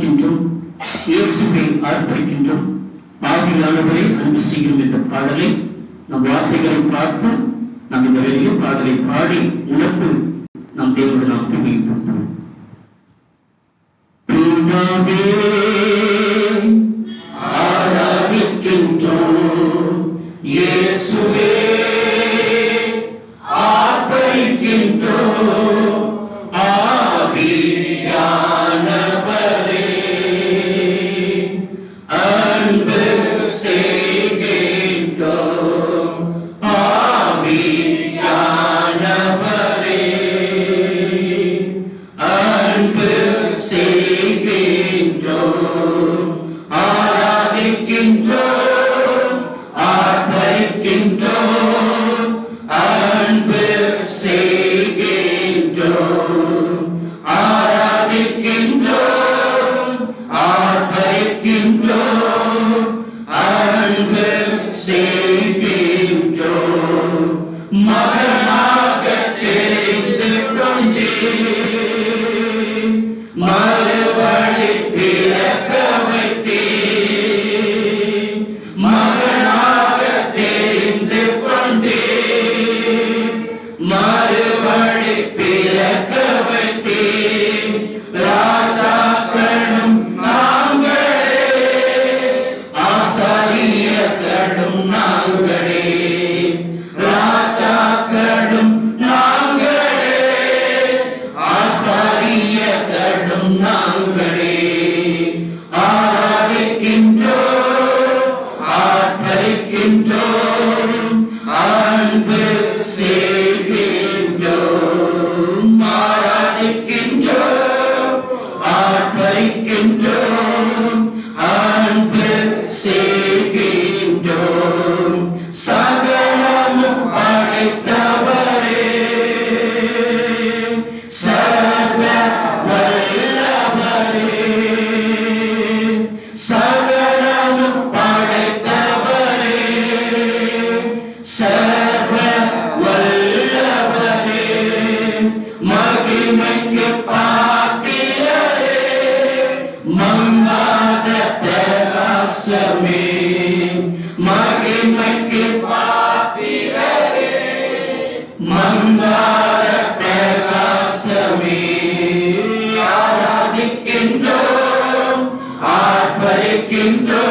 துதிக்கின்றோம் இயேசுவை அர்ப்பணிக்கின்றோம். பாவியானவரை அன்பு செய்யும் என்ற பாடலை நம் வார்த்தைகளை பார்த்து நம் இந்த வெளியே பாடலை பாடி உணர்த்து நம் தேவனுடைய நாம் திரும்பிப்படுத்தோம் ஆண்டே மறுபடி பிறக்க வைத்தீ மகனாக தெரிந்து கொண்டே மறு in the